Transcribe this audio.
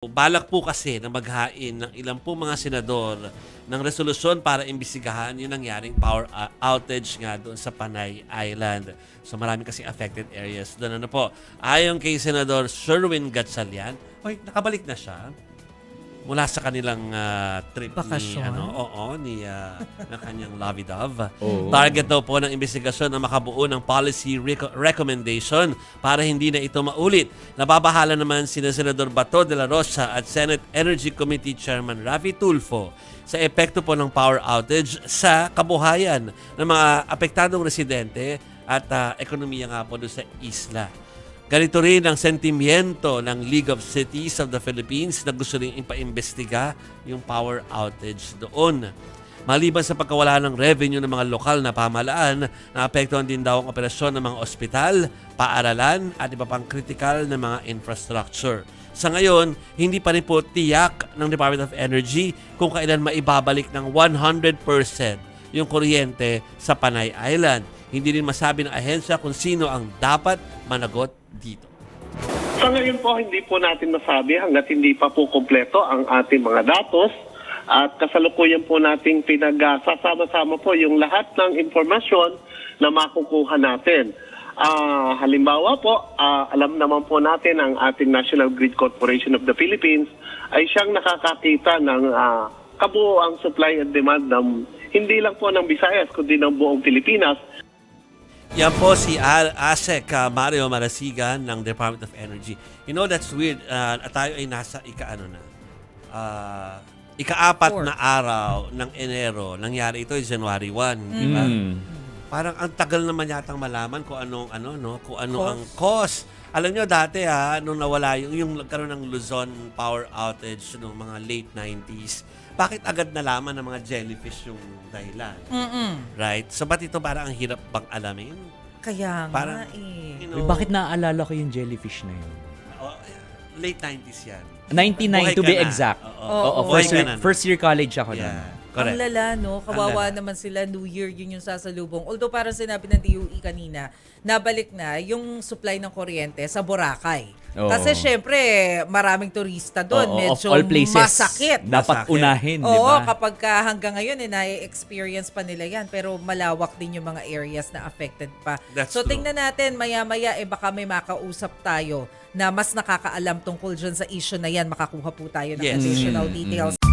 Balak po kasi na maghain ng ilang po mga senador ng resolusyon para imbestigahan yung nangyaring power uh, outage nga doon sa Panay Island. So marami kasing affected areas doon. Ano po? Ayon kay Senador Sherwin Gatchalian, oy, nakabalik na siya mula sa kanilang ah, trip Bakasyon? ni ano, oo, ni ah, ng kanyang lovey dove. Oo. Target daw po ng investigasyon na makabuo ng policy reco- recommendation para hindi na ito maulit. Nababahala naman sina Senador Bato de la Rosa at Senate Energy Committee Chairman Rafi Tulfo sa epekto po ng power outage sa kabuhayan ng mga apektadong residente at ah, ekonomiya nga po doon sa isla. Ganito rin ang sentimiento ng League of Cities of the Philippines na gusto rin ipaimbestiga yung power outage doon. Maliban sa pagkawala ng revenue ng mga lokal na pamahalaan, naapektuhan din daw ang operasyon ng mga ospital, paaralan at iba pang critical na mga infrastructure. Sa ngayon, hindi pa rin po tiyak ng Department of Energy kung kailan maibabalik ng 100% yung kuryente sa Panay Island. Hindi rin masabi ng ahensya kung sino ang dapat managot dito. Sa ngayon po, hindi po natin masabi hanggat hindi pa po kompleto ang ating mga datos at kasalukuyan po nating pinagsasama-sama po yung lahat ng impormasyon na makukuha natin. Ah, halimbawa po, ah, alam naman po natin ang ating National Grid Corporation of the Philippines ay siyang nakakakita ng ah, kabuoang supply and demand ng hindi lang po ng Visayas kundi ng buong Pilipinas Yan po si Al Asek uh, Mario Marasigan ng Department of Energy. You know, that's weird. Uh, tayo ay nasa ika-ano na. Uh, ika-apat Four. na araw ng Enero. Nangyari ito ay January 1. Di ba? Mm. Parang ang tagal naman yatang malaman kung anong ano no, kung ano Cause. ang cause. Alam nyo dati ha, nung nawala yung yung nagkaroon ng Luzon power outage noong mga late 90s, bakit agad nalaman ng mga jellyfish yung dahilan? Mm-mm. Right? So ba't ito parang ang hirap bang alamin? Kaya nga Parang, eh. you Uy, know, bakit naaalala ko yung jellyfish na yun? oh, late 90s yan. 99 Buhay to be na. exact. Oo. Oo, Oo. Buhay first, ka year, na. first year college ako Yeah. nun. Correct. Ang lala, no? Kawawa lala. naman sila. New Year, yun yung sasalubong. Although parang sinabi ng DOE kanina, nabalik na yung supply ng kuryente sa Boracay. Oo. Kasi syempre, maraming turista doon. Oo, Medyo of all places, masakit. Dapat Masakit. unahin, di Oo, ba? kapag ka hanggang ngayon, eh, na-experience pa nila yan. Pero malawak din yung mga areas na affected pa. That's so, true. tingnan natin, maya-maya, eh, baka may makausap tayo na mas nakakaalam tungkol dyan sa issue na yan. Makakuha po tayo ng Yes. additional Mm, details.